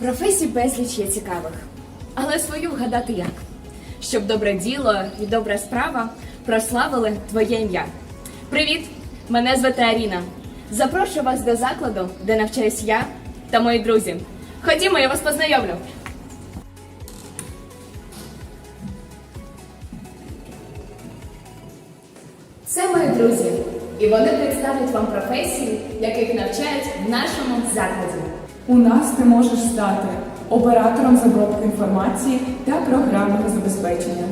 Професій безліч є цікавих, але свою вгадати як? Щоб добре діло і добра справа прославили твоє ім'я. Привіт! Мене звати Аріна. Запрошую вас до закладу, де навчаюсь я та мої друзі. Ходімо, я вас познайомлю. Це мої друзі, і вони представлять вам професії, яких навчають в нашому закладі. У нас ти можеш стати оператором з обробки інформації та програмного забезпечення,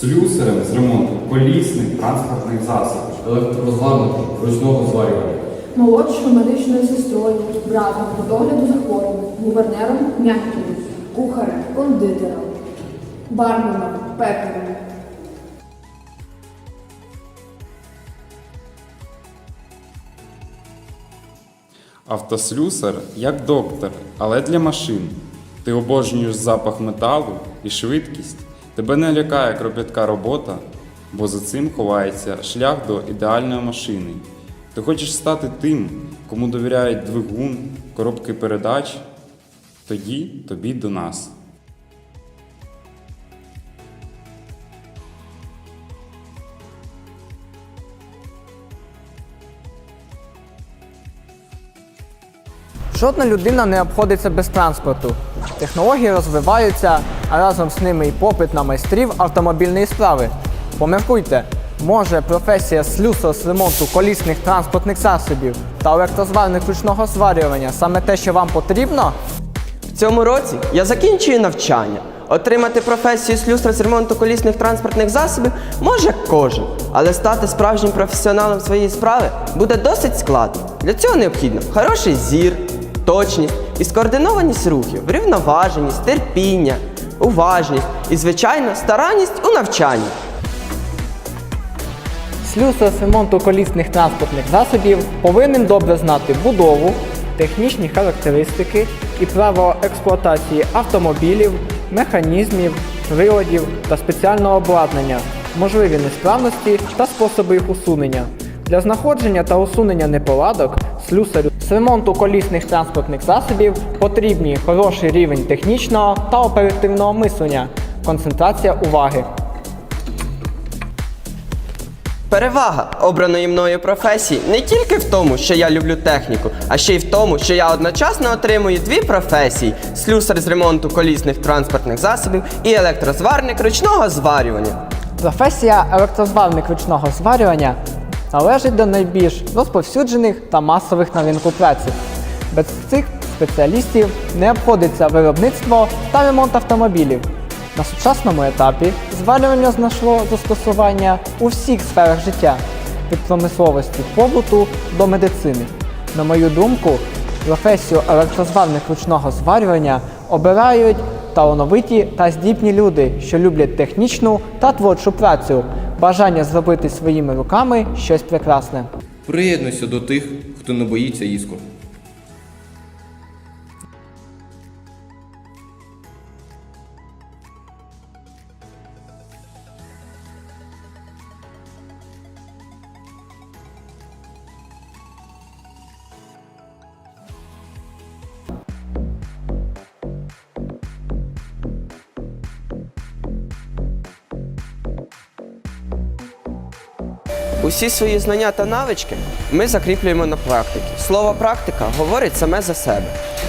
слюсарем з ремонту колісних транспортних засобів, електрозварником ручного зварювання, молодшою медичною сестрою, братом по догляду за хворим, гувернером м'яким, кухарем, кондитером, барменом, пекарем. Автослюсар як доктор, але для машин. Ти обожнюєш запах металу і швидкість. Тебе не лякає кропітка робота, бо за цим ховається шлях до ідеальної машини. Ти хочеш стати тим, кому довіряють двигун, коробки передач. Тоді тобі до нас. Жодна людина не обходиться без транспорту. Технології розвиваються, а разом з ними і попит на майстрів автомобільної справи. Поміркуйте, може професія слюсар з ремонту колісних транспортних засобів та електрозварник ручного зварювання саме те, що вам потрібно? В цьому році я закінчую навчання. Отримати професію слюсар з ремонту колісних транспортних засобів може кожен, але стати справжнім професіоналом своєї справи буде досить складно. Для цього необхідно хороший зір, точність і скоординованість рухів, врівноваженість, терпіння, уважність і, звичайно, старанність у навчанні. Слюсар з ремонту колісних транспортних засобів повинен добре знати будову, технічні характеристики і право експлуатації автомобілів, механізмів, приладів та спеціального обладнання, можливі несправності та способи їх усунення. Для знаходження та усунення неполадок слюсарю з ремонту колісних транспортних засобів потрібні хороший рівень технічного та оперативного мислення, концентрація уваги. Перевага обраної мною професії не тільки в тому, що я люблю техніку, а ще й в тому, що я одночасно отримую дві професії: слюсар з ремонту колісних транспортних засобів і електрозварник ручного зварювання. Професія електрозварник ручного зварювання належить до найбільш розповсюджених та масових на ринку праці. Без цих спеціалістів не обходиться виробництво та ремонт автомобілів. На сучасному етапі зварювання знайшло застосування у всіх сферах життя від промисловості побуту до медицини. На мою думку, професію електрозварник ручного зварювання обирають талановиті та здібні люди, що люблять технічну та творчу працю, бажання зробити своїми руками щось прекрасне. Приєднуйся до тих, хто не боїться іскор. Усі свої знання та навички ми закріплюємо на практиці. Слово практика говорить саме за себе.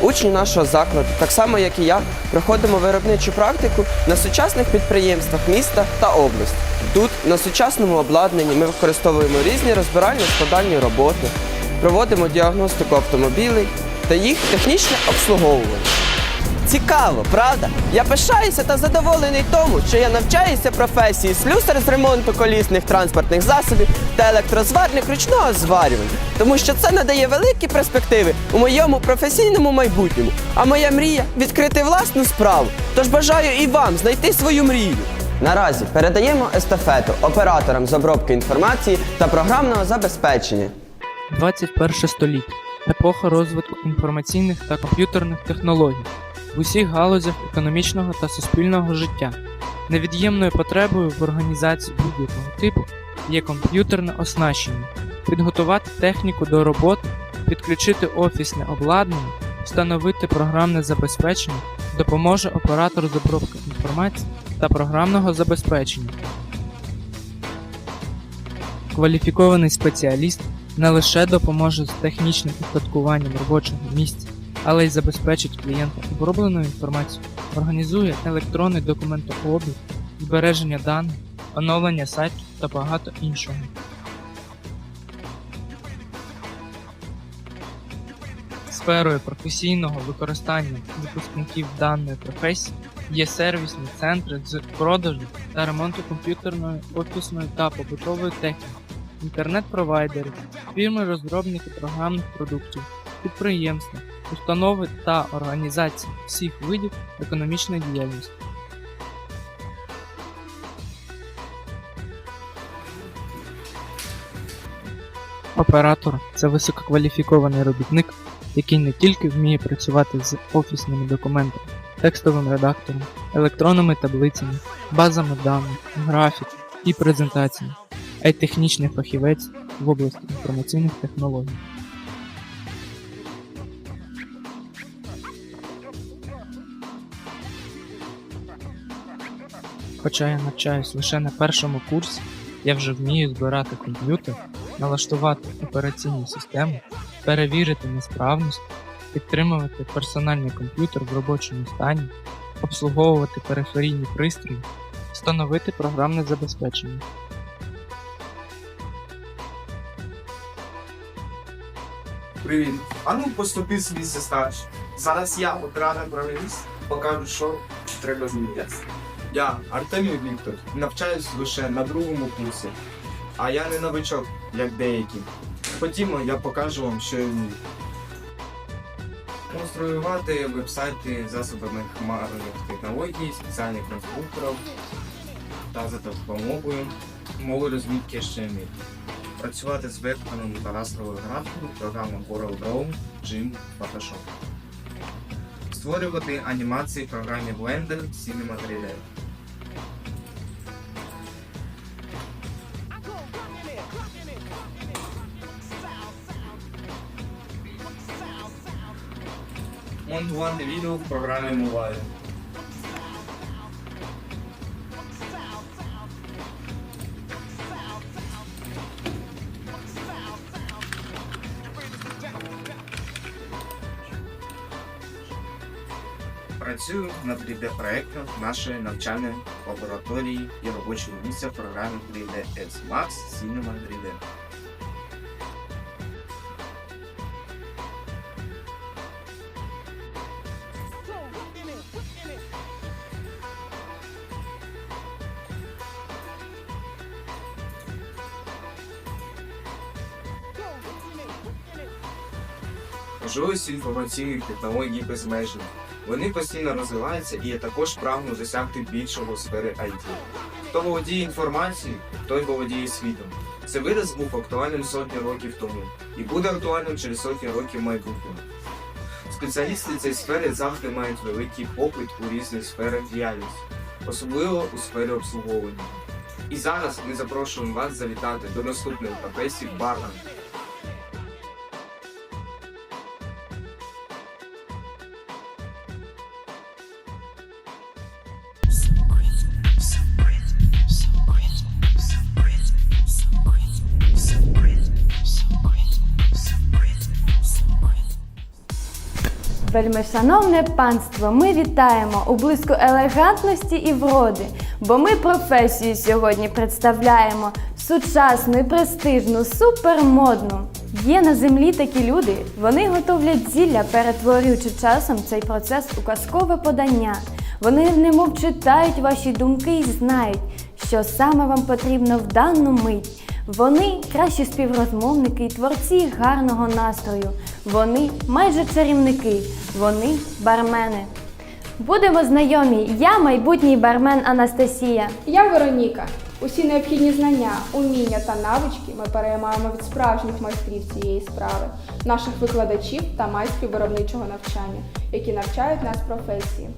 Учні нашого закладу, так само як і я, проходимо виробничу практику на сучасних підприємствах міста та області. Тут, на сучасному обладнанні, ми використовуємо різні розбиральні складальні роботи, проводимо діагностику автомобілей та їх технічне обслуговування. Цікаво, правда? Я пишаюся та задоволений тому, що я навчаюся професії слюсар з ремонту колісних транспортних засобів та електрозварник ручного зварювання, тому що це надає великі перспективи у моєму професійному майбутньому. А моя мрія відкрити власну справу. Тож бажаю і вам знайти свою мрію. Наразі передаємо естафету операторам з обробки інформації та програмного забезпечення. 21 століття епоха розвитку інформаційних та комп'ютерних технологій в усіх галузях економічного та суспільного життя. Невід'ємною потребою в організації будь-якого типу є комп'ютерне оснащення, підготувати техніку до роботи, підключити офісне обладнання, Встановити програмне забезпечення допоможе оператору з інформації та програмного забезпечення. Кваліфікований спеціаліст не лише допоможе з технічним устаткуванням робочого місця, але й забезпечить клієнта обробленою інформацією, організує електронний документообіг, збереження даних, оновлення сайтів та багато іншого. Сферою професійного використання випускників даної професії є сервісні центри з продажу та ремонту комп'ютерної, офісної та побутової техніки, інтернет-провайдери, фірми-розробники програмних продуктів, підприємства, установи та організації всіх видів економічної діяльності. Оператор це висококваліфікований робітник, який не тільки вміє працювати з офісними документами, текстовим редактором, електронними таблицями, базами даних, графіком і презентаціями, а й технічний фахівець в області інформаційних технологій. Хоча я навчаюсь лише на першому курсі, я вже вмію збирати комп'ютер, налаштувати операційну систему, перевірити несправність, підтримувати персональний комп'ютер в робочому стані, обслуговувати периферійні пристрої, встановити програмне забезпечення. Привіт. А ну поступи місця старший. Зараз я, оператор програміст, покажу, що треба змінити. Я, Артемій Віктор, навчаюсь лише на другому курсі. А я не новичок, як деякі. Ходімо, я покажу вам, що я вмію. Конструювати вебсайти засобами хмарних технологій, спеціальних конструкторів та за допомогою мови розмітки HTML працювати з вектором та растровою графікою програма CorelDRAW, Gym, Photoshop. Створювати анімації в програмі Blender, Cinema 3D. Монтувати відео в програмі Movile. Працюю над 3D-проектом нашої навчальної лабораторії і робочого місця програмі 3ds Max Cinema 3D. Можливості інформаційних технологій безмежні. Вони постійно розвиваються і я також прагну досягти більшого у сфери IT. Хто володіє інформацією, той володіє світом. Це вираз був актуальним сотні років тому і буде актуальним через сотні років майбутнього. Спеціалісти цієї сфери завжди мають великий попит у різних сферах діяльності, особливо у сфері обслуговування. І зараз ми запрошуємо вас завітати до наступної професії бармен. Вельмишановне панство, ми вітаємо у блиску елегантності і вроди, бо ми професію сьогодні представляємо сучасну і престижну, супермодну. Є на землі такі люди, вони готовлять зілля, перетворюючи часом цей процес у казкове подання. Вони немов читають ваші думки і знають, що саме вам потрібно в дану мить. Вони кращі співрозмовники і творці гарного настрою. Вони майже чарівники, вони бармени. Будемо знайомі. Я майбутній бармен Анастасія. Я Вероніка. Усі необхідні знання, уміння та навички ми переймаємо від справжніх майстрів цієї справи, наших викладачів та майстрів виробничого навчання, які навчають нас професії.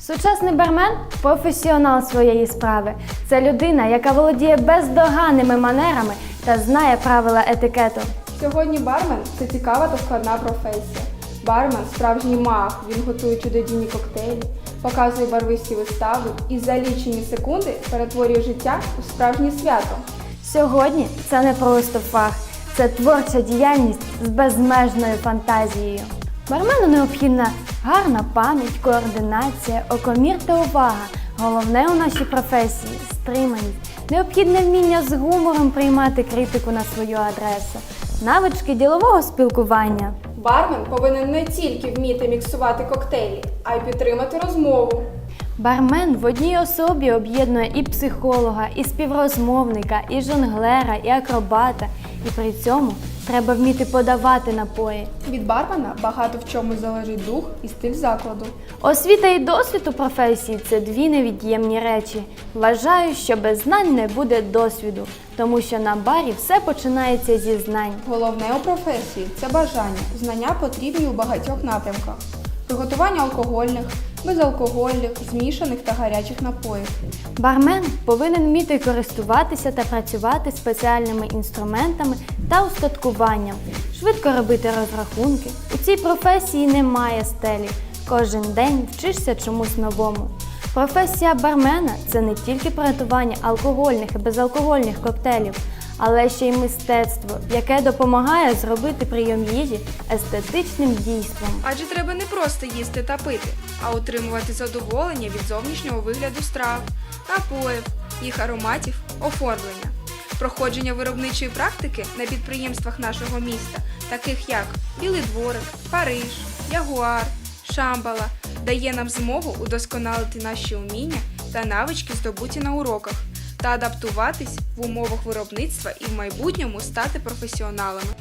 Сучасний бармен професіонал своєї справи. Це людина, яка володіє бездоганними манерами та знає правила етикету. Сьогодні бармен це цікава та складна професія. Бармен справжній маг, він готує чудодійні коктейлі, показує барвисті вистави і за лічені секунди перетворює життя у справжнє свято. Сьогодні це не просто фах, це творча діяльність з безмежною фантазією. Бармену необхідна гарна пам'ять, координація, окомір та увага. Головне у нашій професії стриманість, необхідне вміння з гумором приймати критику на свою адресу, навички ділового спілкування. Бармен повинен не тільки вміти міксувати коктейлі, а й підтримати розмову. Бармен в одній особі об'єднує і психолога, і співрозмовника, і жонглера, і акробата. І при цьому треба вміти подавати напої. Від бармена багато в чому залежить дух і стиль закладу. Освіта і досвід у професії це дві невід'ємні речі. Вважаю, що без знань не буде досвіду, тому що на барі все починається зі знань. Головне у професії це бажання. Знання потрібні у багатьох напрямках: приготування алкогольних, безалкогольних, змішаних та гарячих напоїв. Бармен повинен вміти користуватися та працювати спеціальними інструментами та устаткуванням, швидко робити розрахунки. У цій професії немає стелі. Кожен день вчишся чомусь новому. Професія бармена це не тільки приготування алкогольних і безалкогольних коктейлів, але ще й мистецтво, яке допомагає зробити прийом їжі естетичним дійством. Адже треба не просто їсти та пити, а отримувати задоволення від зовнішнього вигляду страв, напоїв, їх ароматів, оформлення. Проходження виробничої практики на підприємствах нашого міста, таких як Білий дворик, Париж, Ягуар, Шамбала, дає нам змогу удосконалити наші уміння та навички, здобуті на уроках, та адаптуватись в умовах виробництва і в майбутньому стати професіоналами.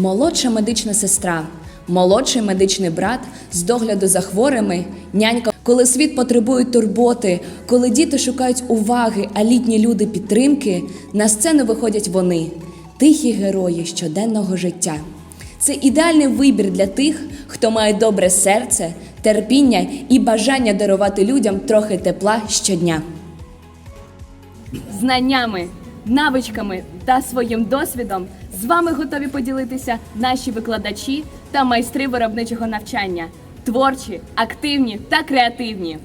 Молодша медична сестра, молодший медичний брат з догляду за хворими, нянька, коли світ потребує турботи, коли діти шукають уваги, а літні люди підтримки, на сцену виходять вони, тихі герої щоденного життя. Це ідеальний вибір для тих, хто має добре серце, терпіння і бажання дарувати людям трохи тепла щодня. Знаннями, навичками та своїм досвідом з вами готові поділитися наші викладачі та майстри виробничого навчання. Творчі, активні та креативні.